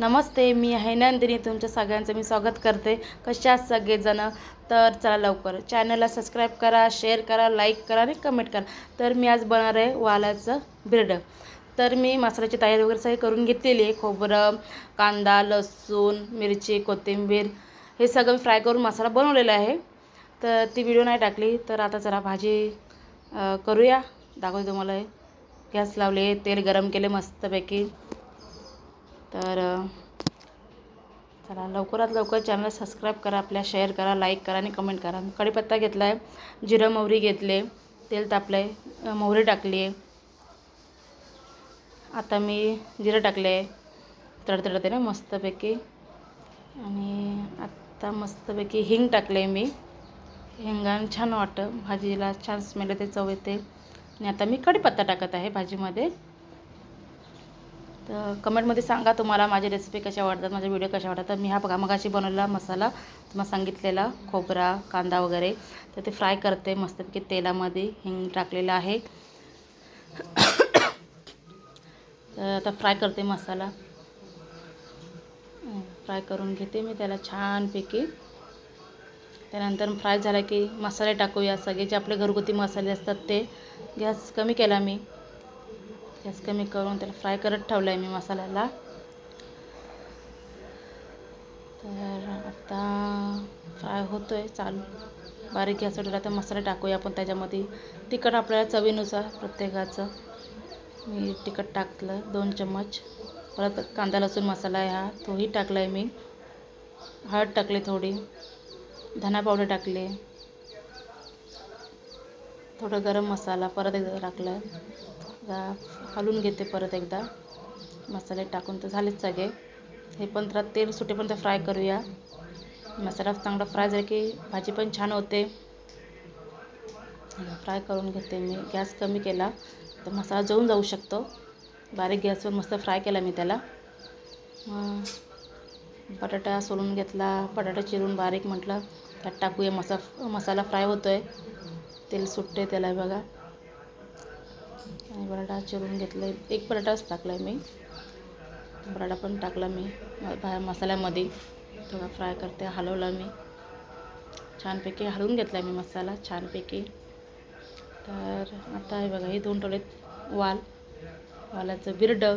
नमस्ते मी आहे नंदिनी. तुमच्या सगळ्यांचं मी स्वागत करते. कशा सगळेजणं? तर चला लवकर. चॅनलला सबस्क्राईब करा शेअर करा लाईक करा आणि कमेंट करा. तर मी आज बनणार आहे वालाचं ब्रेड. तर मी मसाल्याची तयारी वगैरे सगळी करून घेतलेली आहे. खोबरं कांदा लसूण मिरची कोथिंबीर हे सगळं फ्राय करून मसाला बनवलेला आहे. तर ती व्हिडिओ नाही टाकली तर आता जरा भाजी करूया. दाखवते तुम्हाला. गॅस लावले तेल गरम केले मस्तपैकी. तर चला लवकरात लवकर चॅनल सबस्क्राईब करा आपल्या शेअर करा लाईक करा आणि कमेंट करा. कढीपत्ता घेतला आहे जिरं मोहरी घेतले तेल तापलं आहे मोहरी टाकली. आहे आता मी जिरं टाकले आहे तडतडते ना मस्तपैकी. आणि आत्ता मस्तपैकी हिंग टाकले मी. हिंगान छान वाटतं भाजीला छान स्मेल येते चव येते. आणि आता मी कढीपत्ता टाकत आहे भाजीमध्ये. तर कमेंटमध्ये सांगा तुम्हाला माझी रेसिपी कशा वाटतात माझे व्हिडिओ कशा वाटतात तर मी हा बघा मगाशी बनवलेला मसाला तुम्हाला सांगितलेला खोबरा कांदा वगैरे. तर ते फ्राय करते मस्तपैकी तेलामध्ये हिंग टाकलेलं आहे. तर आता फ्राय करते मसाला. फ्राय करून घेते मी त्याला छानपैकी. त्यानंतर फ्राय झाला की मसाले टाकूया. सगळे जे आपले घरगुती मसाले असतात ते गॅस कमी केला मी. गॅस कमी करून त्याला फ्राय करत ठेवलं आहे मी मसाल्याला. तर आता फ्राय होतो आहे चालू. बारीक गॅस ठेवला तर मसाला टाकूया आपण त्याच्यामध्ये. तिखट आपल्याला चवीनुसार प्रत्येकाचं. मी तिखट टाकलं दोन चम्मच. परत कांदा लसूण मसाला आहे हा तोही टाकला आहे मी. हळद टाकली थोडी. धना पावडर टाकले. थोडं गरम मसाला परत एकदा टाकलं. खालून घेते परत एकदा. मसाले टाकून तर झालेच सगळे. हे पण तर तेल सुटेपर्यंत फ्राय करूया. मसाला चांगला फ्राय झाला की भाजी पण छान होते. फ्राय करून घेते मी. गॅस कमी केला तर मसाला जळून जाऊ शकतो. बारीक गॅसवर मस्त फ्राय केला मी त्याला. बटाटा सोलून घेतला. बटाटा चिरून बारीक म्हटलं त्यात टाकूया. मसा मसाला फ्राय होतो आहे तेल सुटते त्याला बघा. आणि बटाटा चिरून घेतलं एक बटाटाच टाकला आहे मी. बटाटा पण टाकला मी. बाहेर मसाल्यामध्ये. थोडा फ्राय करते हलवला मी. छानपैकी हलवून घेतला मी मसाला छानपैकी. तर आता हे बघा हे धुवून ठेवलेत वाल. वालाचं बिरडं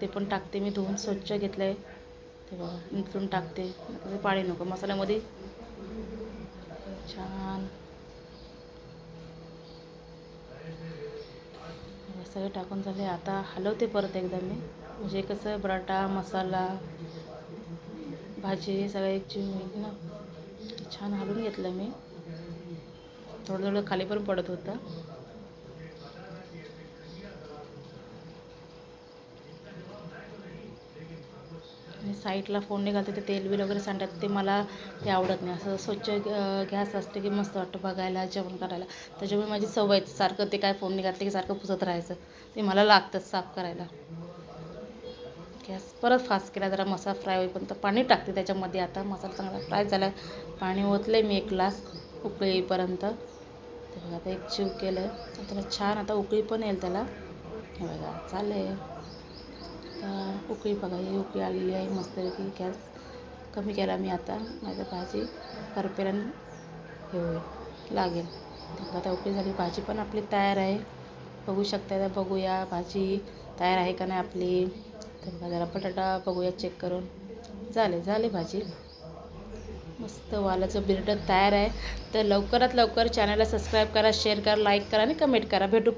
ते पण टाकते मी धुवून. स्वच्छ घेतलं आहे ते बघा निथळून टाकते. पाणी नको. मसाल्यामध्ये छान हे सगळे टाकून झाले. आता हलवते परत एकदा मी. म्हणजे कसं बटाटा मसाला भाजी हे सगळं एक होईल ना. छान हलवून घेतलं मी. थोडं थोडं खाली पण पडत होतं. आणि साईडला फोडणी घालते ते तेलबिल वगैरे सांडतात ते मला ते आवडत नाही. असं स्वच्छ गॅस असते की मस्त वाटतं बघायला जेवण करायला. त्याच्यामुळे माझी सवय सारखं ते काय फोडणी घातले की सारखं पुसत राहायचं. ते मला लागतं साफ करायला. गॅस परत फास्ट केला जरा मसाला फ्राय होईपर्यंत पाणी टाकते त्याच्यामध्ये. आता मसाला चांगला फ्राय झाला पाणी ओतले मी एक ग्लास उकळी येईपर्यंत. ते बघा आता एक चिव केलं त्याला छान आता उकळी पण येईल त्याला. हे बघा चालेल आता उकळी बघा ही उकळी आलेली आहे मस्तपैकी गॅस कमी केला मी आता माझी भाजी करपेला हे होईल लागेल. तर आता उकळी झाली भाजी पण आपली तयार आहे. बघू शकता तर बघूया भाजी तयार आहे का नाही आपली. तर बघा जरा बटाटा बघूया चेक करून. झाले झाले भाजी. मस्त वालाचं बिरडं तयार आहे. तर लवकरात लवकर चॅनलला सबस्क्राईब करा शेअर करा लाईक करा आणि कमेंट करा. भेटू.